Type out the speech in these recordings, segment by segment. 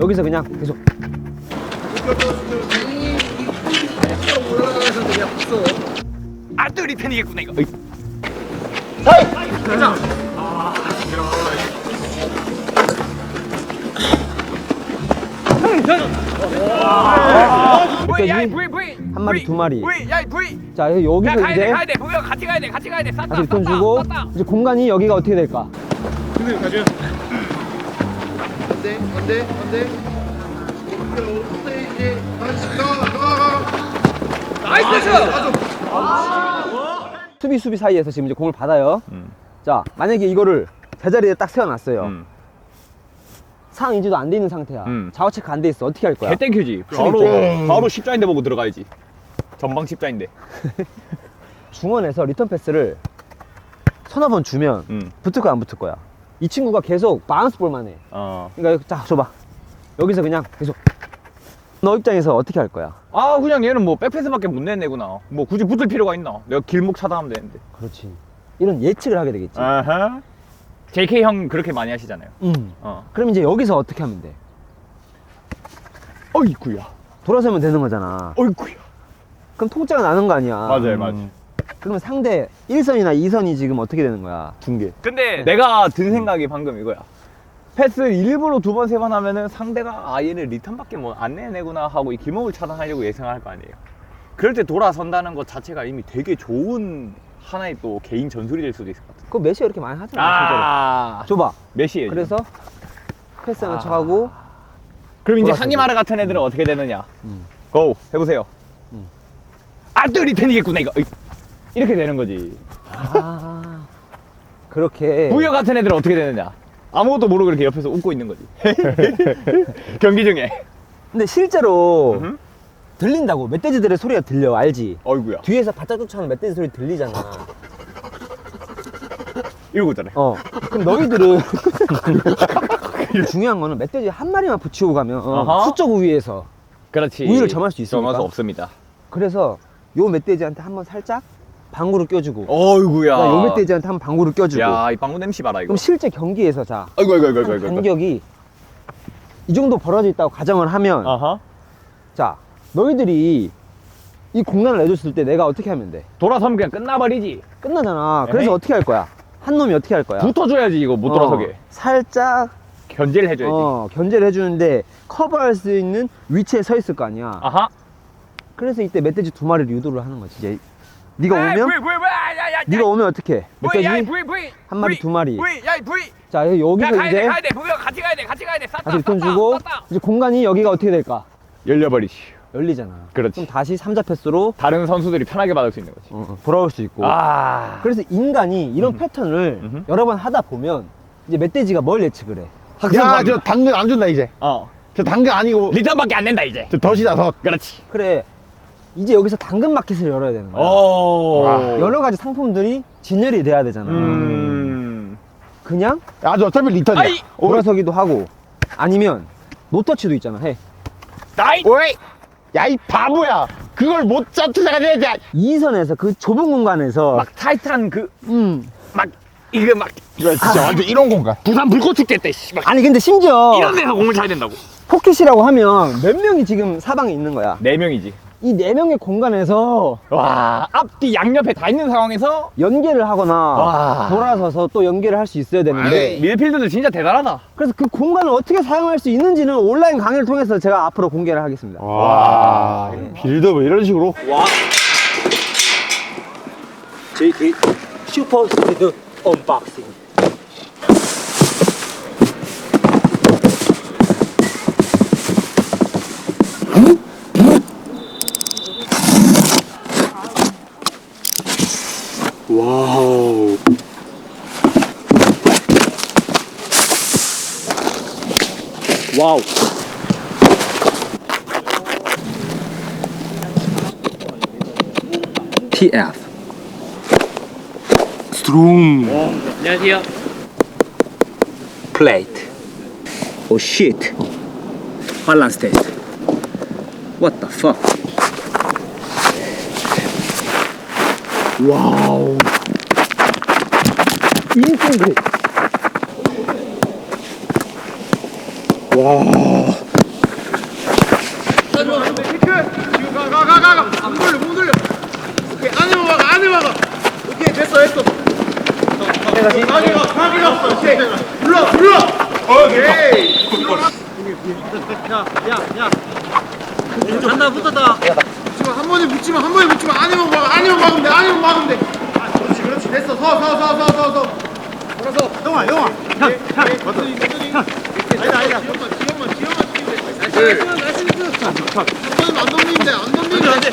여기서 그냥 계속 아또 리턴이겠구나 이거. 여기까지 야, 부이, 부이. 한 마리, 부이, 두 마리. 부이, 야, 부이. 자 야, 여기서 가야 돼, 이제 가야 돼. 보여, 같이 가야 돼, 같이 가야 돼. 쌌다, 다시 리턴 주고 쌌다. 이제 공간이 여기가 어떻게 될까? 안돼 안돼 안돼 이제 다시 가가 나이스! 수비 수비 사이에서 지금 이제 공을 받아요. 자 만약에 이거를 제자리에 딱 세워놨어요. 음. 상 인지도 안 돼 있는 상태야. 음. 좌우 체크 안 돼 있어. 어떻게 할 거야? 개 땡큐지. 바로 바로 십자인대 보고 들어가야지. 전방 십자인대. 중원에서 리턴 패스를 서너 번 주면 음. 붙을 거야 안 붙을 거야? 이 친구가 계속 바운스 볼만 해. 어. 그러니까 자 줘봐. 여기서 그냥 계속 너 입장에서 어떻게 할 거야? 아 그냥 얘는 뭐 백패스밖에 못 내내구나. 뭐 굳이 붙을 필요가 있나? 내가 길목 차단하면 되는데. 그렇지. 이런 예측을 하게 되겠지. 아하. JK 형 그렇게 많이 하시잖아요. 음. 어. 그럼 이제 여기서 어떻게 하면 돼? 어이구야. 돌아서면 되는 거잖아. 어이구야. 그럼 통짜가 나는 거 아니야. 맞아요, 맞아요. 그러면 상대 1선이나 2선이 지금 어떻게 되는 거야? 중 근데 내가 든 생각이 방금 이거야. 패스 일부러 두 번 세 번 하면은 상대가 아 얘는 리턴밖에 뭐 안 내내구나 하고 이 길목을 차단하려고 예상할 거 아니에요. 그럴 때 돌아선다는 것 자체가 이미 되게 좋은 하나의 또 개인 전술이 될 수도 있을 것 같아. 그거 메시가 이렇게 많이 하잖아. 아, 실제로. 줘봐. 메시예요. 그래서 패스 하나 아. 쳐가고 그럼 이제 돌아서고. 상이마르 같은 애들은 어떻게 되느냐? 음. 고 해보세요. 음. 아또 리턴이겠구나 이거. 이렇게 되는 거지. 아 그렇게 부여 같은 애들은 어떻게 되느냐? 아무것도 모르고 이렇게 옆에서 웃고 있는 거지. 경기 중에. 근데 실제로 음흠. 들린다고 멧돼지들의 소리가 들려 알지? 어이구야. 뒤에서 바짝 쫓아오는 멧돼지 소리 들리잖아. 이러고 있잖아요. 어. 그럼 너희들은 중요한 거는 멧돼지 한 마리만 붙이고 가면 어허. 수적 우위에서 그렇지. 우위를 점할 수 있습니까? 점할 수 없습니다. 그래서 요 멧돼지한테 한번 살짝 방구를 껴주고 어이구야. 그다음에 요 멧돼지한테 한번 방구를 껴주고 야, 이 방구 냄새 봐라 이거. 그럼 실제 경기에서 자 아이고 아이고 아이고 아이고. 간격이 이 정도 벌어져 있다고 가정을 하면 아하. 자 너희들이 이 공간을 내줬을 때 내가 어떻게 하면 돼? 돌아서면 그냥 끝나버리지. 끝나잖아. 그래서 에헤이. 어떻게 할 거야? 한 놈이 어떻게 할 거야? 붙어줘야지 이거 못 어, 돌아서게. 살짝 견제를 해줘야지. 어, 견제를 해주는데 커버할 수 있는 위치에 서 있을 거 아니야. 아하. 그래서 이때 멧돼지 두 마리를 유도를 하는 거지. 이제 네가 오면 네가 오면 어떻게? 부이. 한 마리, 두 마리. 자 야, 여기서 가야 돼, 이제 가야 돼. 같이 가야 돼. 같이 가야 돼. 쌌다. 다시 리턴 쌌다, 주고 쌌다. 이제 공간이 여기가 어떻게 될까? 열려버리지. 열리잖아. 그렇지. 그럼 다시 삼자 패스로 다른 선수들이 편하게 받을 수 있는 거지. 어, 어, 돌아올 수 있고. 아. 그래서 인간이 이런 패턴을 음흠. 여러 번 하다 보면 이제 멧돼지가 뭘 예측을 해? 야 저 당근 안 준다 이제 어. 저 당근 아니고 리턴밖에 안 된다 이제. 저 덫이다 덫 그렇지. 그래. 이제 여기서 당근 마켓을 열어야 되는 거야. 오. 아, 여러 가지 상품들이 진열이 돼야 되잖아. 음. 그냥 아저 어차피 리턴이야 아이. 돌아서기도 하고 아니면 노터치도 있잖아. 해. 나이. 오이 야이 바보야 그걸 못 잡투자가 돼야지 이선에서 그 좁은 공간에서 막 타이탄 그막 음. 이거 막 이거 진짜 완전 이런 공간 부산 불꽃 축제 때 씨, 막 아니 근데 심지어 이런 데서 공을 차야 된다고. 포켓이라고 하면 몇 명이 지금 사방에 있는 거야. 네 명이지. 이 네 명의 공간에서 와 앞뒤 양옆에 다 있는 상황에서 연계를 하거나 와. 돌아서서 또 연계를 할 수 있어야 되는데 미드필더들 진짜 대단하다. 그래서 그 공간을 어떻게 사용할 수 있는지는 온라인 강의를 통해서 제가 앞으로 공개를 하겠습니다. 와 빌드업 이런 식으로 JK 슈퍼 스피드 언박싱. 와우 와우. TF. 스트롱 안녕하세요. plate. Oh shit. Balance test. What the fuck? 와우. 인생 그립. 와. 야야야 간다 붙었다 한 번에 붙지마 한 번에 붙지마 아니면 막 아니면 막으면 돼 아니면 막으면 돼. 아, 그렇지 그렇지. 됐어. 서 서 서 서서서. 걸어서. 영아 영아 아니다 아니다. 지원만 지원만 지원만 치면 돼 나이스. 나이스 한 번은 안 넘기면 돼안 넘기면 돼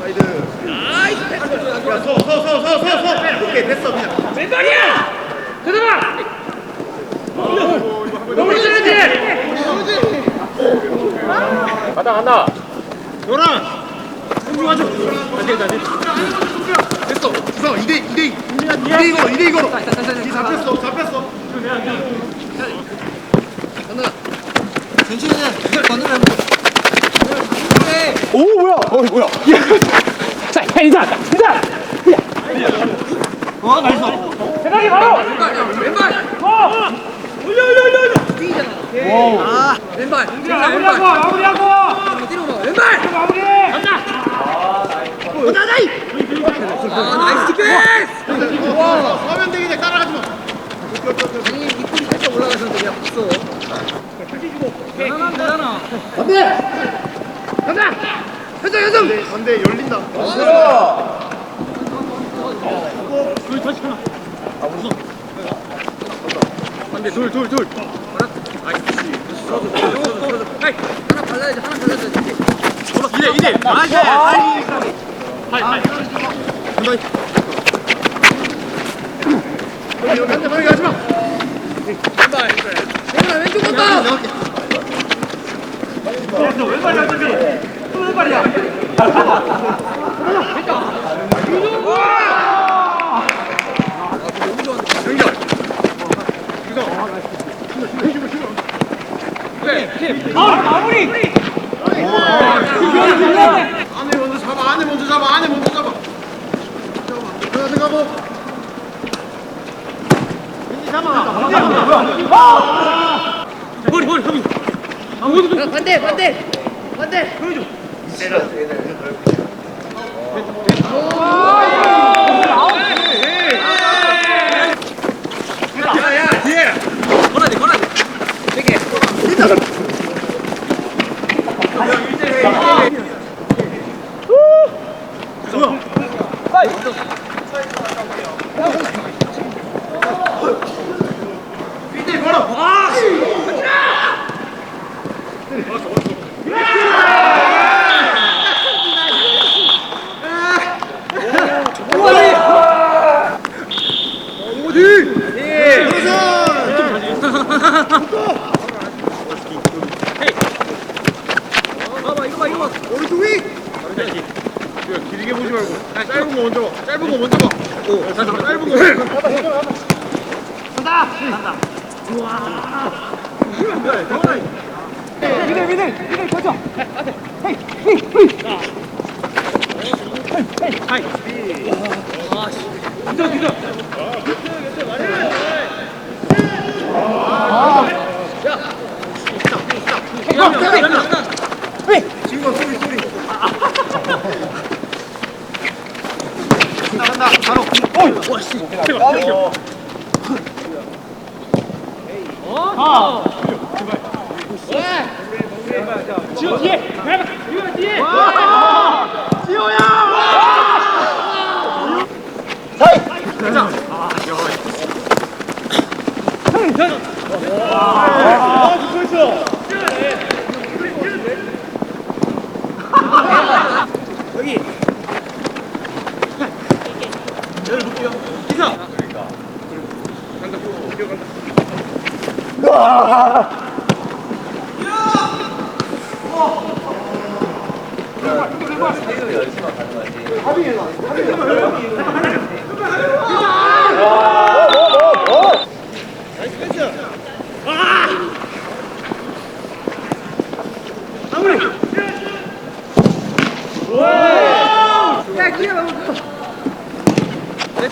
사이드 나이스 패스 야서 서 서 서 서 서 오케이 됐어 그냥 왼발이야 그대로 너무 잘했지 가다 간다. 노랑 승주 와줘 됐어 주성 2대 2대 2대 2거 2대 2거로 이 잡혔어 잡혔어 오 뭐야 어 뭐야 자, 인사, 인사. 와 서면 되기 전에 따라가지 마 안돼 안돼 열린다. 안돼 둘둘둘. 이대 이대. 안돼 여기 한대 빨리 가지 마 안에 먼저 잡아 안에 먼저 잡아 안에 먼저 잡아 잡아 하나 들어가 고 반대 반대 반대. 길게 보지 말고 짧은 거 먼저 봐 짧은 거 먼저 봐 오, 짧은 거 지금 소리 소리 간다 바로 가. 지호 뒤에. 지호 뒤에. 지호야. 사이. 가자. 아, 야. 형, 형. 아, 붙어 있어. 여기. 여기 볼게요. 기사. 그러니까. 간다. 뛰어간다.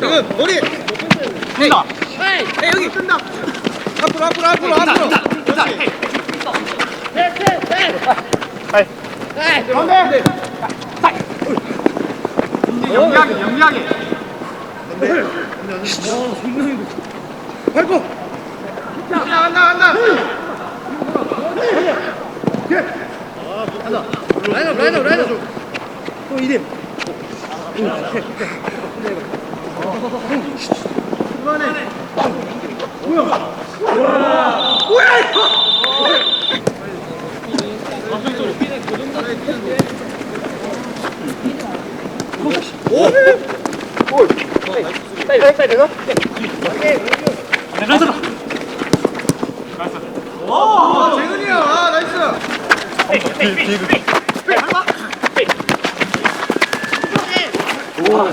지금, 머리! 에이, 에이, 여기! 뜬다. 앞으로 앞으로 앞으로 앞으로. 그렇지. 가운데. 영리하게 영리하게. 밟고. 간다 간다 간다. 라이너 라이너 라이너. 또 이림. 중간에. 와